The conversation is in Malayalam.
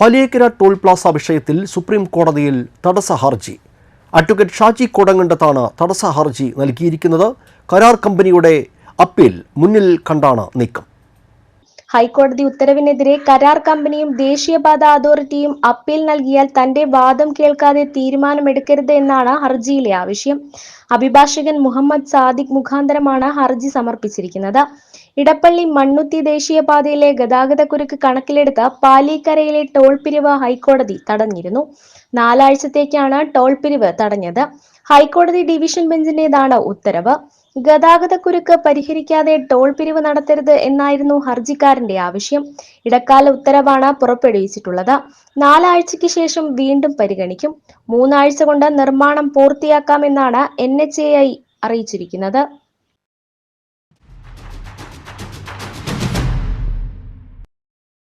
പലിയേക്കര ടോൾ പ്ലാസ വിഷയത്തിൽ സുപ്രീം കോടതിയിൽ തടസ്സ ഹർജി. അഡ്വക്കേറ്റ് ഷാജി കോടങ്ങണ്ടത്താണ് തടസ്സ ഹർജി നൽകിയിരിക്കുന്നത്. കരാർ കമ്പനിയുടെ അപ്പീൽ മുന്നിൽ കണ്ടാണ് നീക്കം. ഹൈക്കോടതി ഉത്തരവിനെതിരെ കരാർ കമ്പനിയും ദേശീയപാത അതോറിറ്റിയും അപ്പീൽ നൽകിയാൽ തന്റെ വാദം കേൾക്കാതെ തീരുമാനമെടുക്കരുത് എന്നാണ് ഹർജിയിലെ ആവശ്യം. അഭിഭാഷകൻ മുഹമ്മദ് സാദിഖ് മുഖാന്തരമാണ് ഹർജി സമർപ്പിച്ചിരിക്കുന്നത്. ഇടപ്പള്ളി മണ്ണുത്തി ദേശീയപാതയിലെ ഗതാഗതക്കുരുക്ക് കണക്കിലെടുത്ത് പാലിക്കരയിലെ ടോൾ പിരിവ് ഹൈക്കോടതി തടഞ്ഞിരുന്നു. നാലാഴ്ചത്തേക്കാണ് ടോൾ പിരിവ് തടഞ്ഞത്. ഹൈക്കോടതി ഡിവിഷൻ ബെഞ്ചിന്റേതാണ് ഉത്തരവ്. ഗതാഗതക്കുരുക്ക് പരിഹരിക്കാതെ ടോൾ പിരിവ് നടത്തരുത് എന്നായിരുന്നു ഹർജിക്കാരന്റെ ആവശ്യം. ഇടക്കാല ഉത്തരവാണ് പുറപ്പെടുവിച്ചിട്ടുള്ളത്. നാലാഴ്ചയ്ക്ക് ശേഷം വീണ്ടും പരിഗണിക്കും. മൂന്നാഴ്ച കൊണ്ട് നിർമ്മാണം പൂർത്തിയാക്കാമെന്നാണ് എൻ അറിയിച്ചിരിക്കുന്നത്.